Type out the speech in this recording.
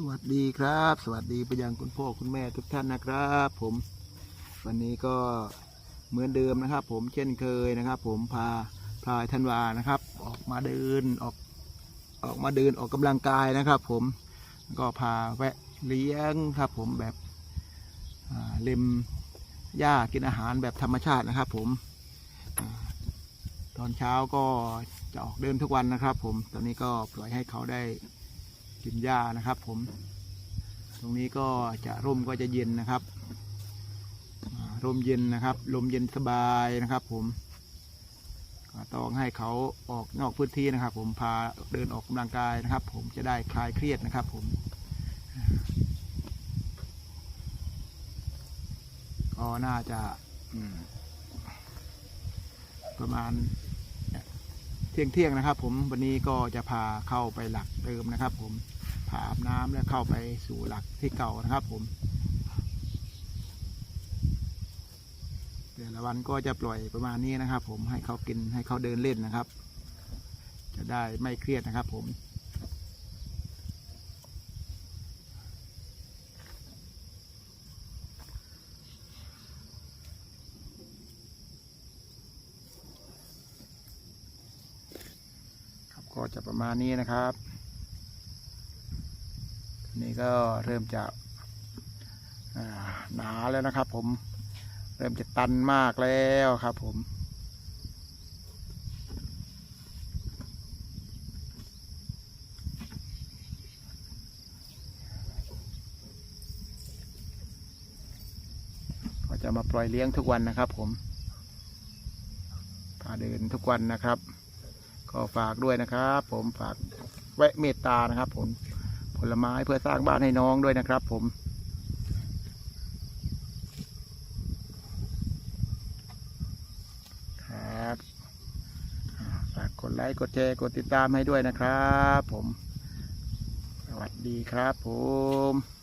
สวัสดีครับ สวัสดีไปยังคุณพ่อคุณแม่ทุกท่านนะครับ ผม วันนี้ก็เหมือนเดิมนะครับ ผมเช่นเคยนะครับ ผมพาพลายธันวานะครับ ออกมาเดินออกออกมาเดินออกกำลังกายนะครับ ผมก็พาแวะเลี้ยงครับ ผมแบบเล็มหญ้ากินอาหารแบบธรรมชาตินะครับ ผมอตอนเช้าก็จะออกเดินทุกวันนะครับ ผมตอนนี้ก็ปล่อยให้เขาได้ กินหญ้านะครับ ผม ตรงนี้ก็จะร่มก็จะเย็นนะครับร่มเย็นนะครับ ลมเย็นสบายนะครับ ผมต้องให้เขาออกนอกพื้นที่นะครับ ผมพาเดินออกกำลังกายนะครับ ผมจะได้คลายเครียดนะครับ ผมก็น่าจะประมาณ ที่ยงเที่ยงๆนะครับ ผมวันนี้ก็จะพาเข้าไปหลักเดิมนะครับ ผมผาอาบน้ำแล้วเข้าไปสู่หลักที่เก่านะครับ ผมแต่ละวันก็จะปล่อยประมาณนี้นะครับ ผมให้เขากินให้เขาเดินเล่นนะครับ จะได้ไม่เครียดนะครับ ผม ก็จะประมาณนี้นะครับนี้ก็เริ่มจะหนาแล้วนะครับ ผมเริ่มจะตันมากแล้วครับ ผมก็จะมาปล่อยเลี้ยงทุกวันนะครับ ผมพาเดินทุกวันนะครับ ก็ฝากด้วยนะครับ ผมฝากแวะเมตตานะครับผมผลไม้เพื่อสร้างบ้านให้น้องด้วยนะครับ ผมครับฝากกดไลค์กดแชร์กดติดตามให้ด้วยนะครับ ผม สวัสดีครับผม